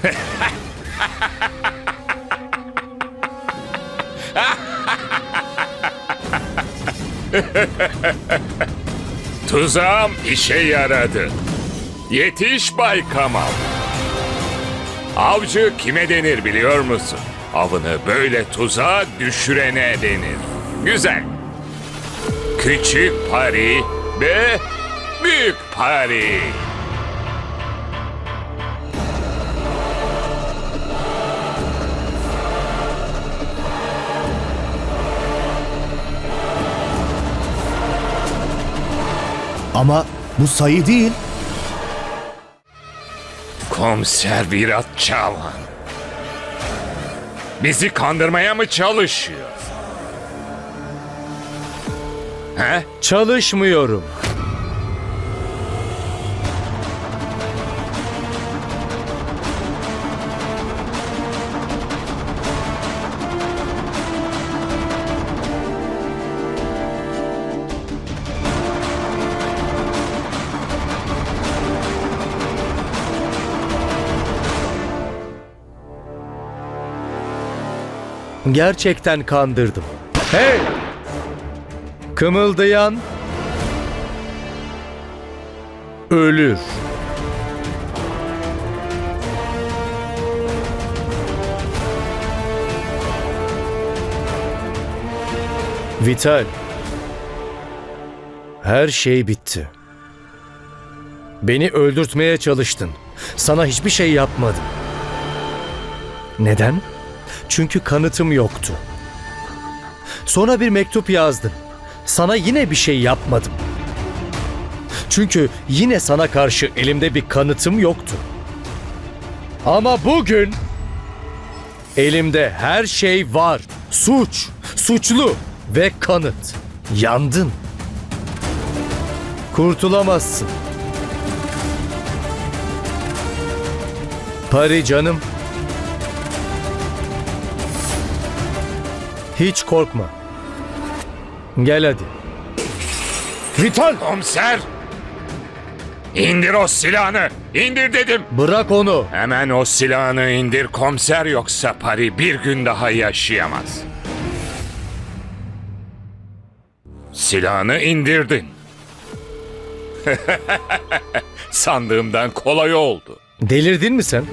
Tuzağım işe yaradı. Yetiş Bay Kamal. Avcı kime denir biliyor musun? Avını böyle tuzağa düşürene denir. Güzel. Küçük pari ve büyük pari. Ama bu sayı değil. Komiser Virat Çavan. Bizi kandırmaya mı çalışıyor? He? Çalışmıyorum. Gerçekten kandırdım. Hey! Kımıldayan ölür. Vital. Her şey bitti. Beni öldürtmeye çalıştın. Sana hiçbir şey yapmadım. Neden? Çünkü kanıtım yoktu. Sonra bir mektup yazdın. Sana yine bir şey yapmadım. Çünkü yine sana karşı elimde bir kanıtım yoktu. Ama bugün elimde her şey var. Suç, suçlu ve kanıt. Yandın. Kurtulamazsın. Pari canım. Hiç korkma. Gel hadi. Vital! Komiser! İndir o silahını! İndir dedim! Bırak onu. Hemen o silahını indir komiser yoksa Pari bir gün daha yaşayamaz. Silahını indirdin. Sandığımdan kolay oldu. Delirdin mi sen?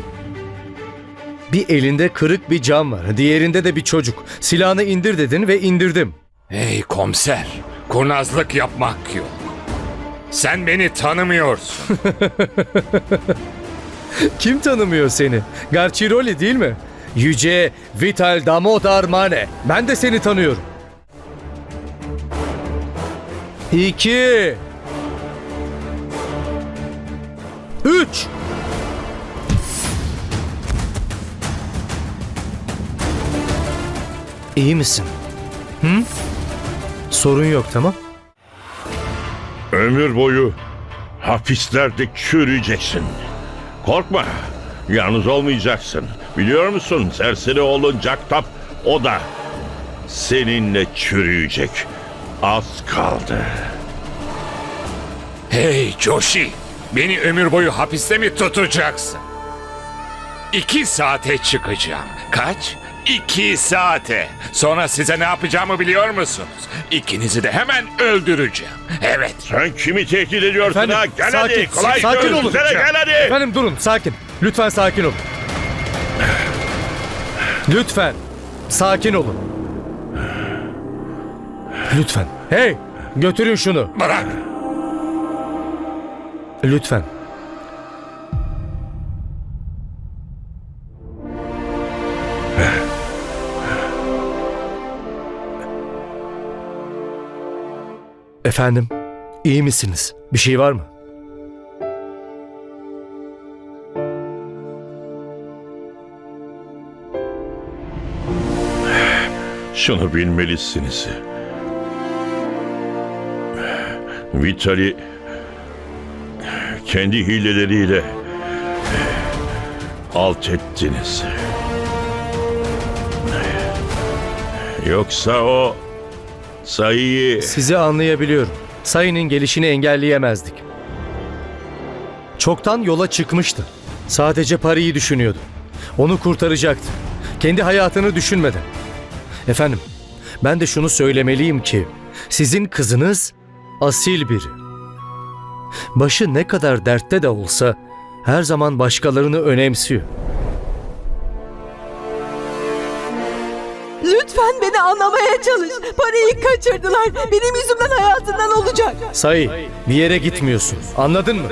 Bir elinde kırık bir cam var, diğerinde de bir çocuk. Silahını indir dedin ve indirdim. Hey komiser, kurnazlık yapmak yok. Sen beni tanımıyorsun. Kim tanımıyor seni? Garchiroli değil mi? Yüce Vital Damodar Mane. Ben de seni tanıyorum. İki. Üç. İyi misin? Hı? Sorun yok tamam? Ömür boyu hapislerde çürüyeceksin. Korkma, yalnız olmayacaksın. Biliyor musun serseri oğlun Caktap o da seninle çürüyecek. Az kaldı. hey Joshi, beni ömür boyu hapiste mi tutacaksın? İki saate çıkacağım. Kaç? İki saate. Sonra size ne yapacağımı biliyor musunuz? İkinizi de hemen öldüreceğim. Evet. Sen kimi tehdit ediyorsun Efendim, ha? Gel sakin, hadi, kolay sakin olun. görünsene, gel hadi. Efendim durun sakin. Lütfen sakin olun. Lütfen sakin olun. Lütfen. Hey götürün şunu. Bırak. Lütfen. Efendim, iyi misiniz? Bir şey var mı? Şunu bilmelisiniz. Vitali kendi hileleriyle alt ettiniz. Yoksa o sayıyı Sizi anlayabiliyorum. Sayının gelişini engelleyemezdik. Çoktan yola çıkmıştı. Sadece parayı düşünüyordu. Onu kurtaracaktı. Kendi hayatını düşünmeden. Efendim, ben de şunu söylemeliyim ki sizin kızınız asil biri. Başı ne kadar dertte de olsa her zaman başkalarını önemsiyor. Lütfen beni anlamaya çalış. Parayı kaçırdılar. Benim yüzümden hayatından olacak. Sayı, bir yere gitmiyorsun. Anladın mı?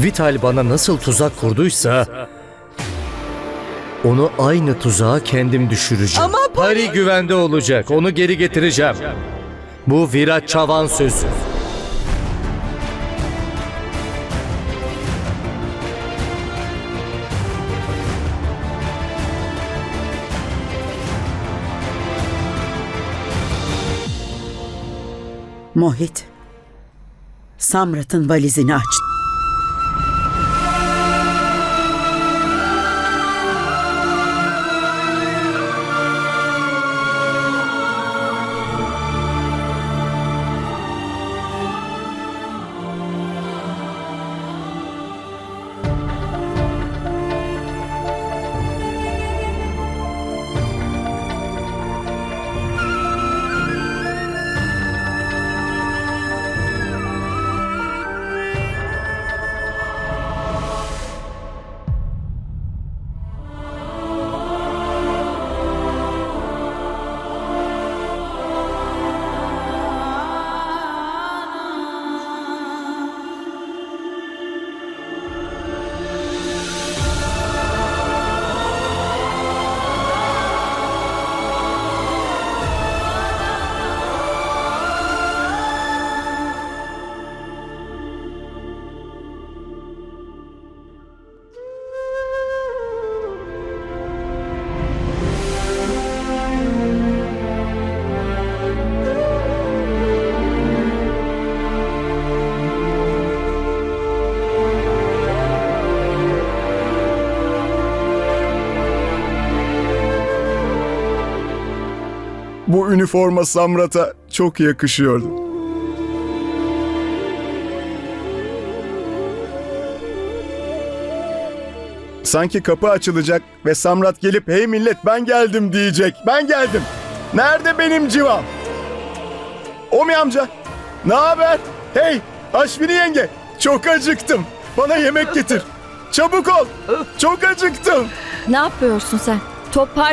Vital bana nasıl tuzak kurduysa onu aynı tuzağa kendim düşüreceğim. Ama Pari güvende olacak. Onu geri getireceğim. Bu Virat Çavan sözü. Mohit. Samrat'ın valizini aç. Bu üniforma Samrat'a çok yakışıyordu. Sanki kapı açılacak ve Samrat gelip hey millet ben geldim diyecek. Ben geldim. Nerede benim civam? Omi amca. Ne haber? Hey Aşvini yenge. Çok acıktım. Bana yemek getir. Çabuk ol. Çok acıktım. Ne yapıyorsun sen? Topar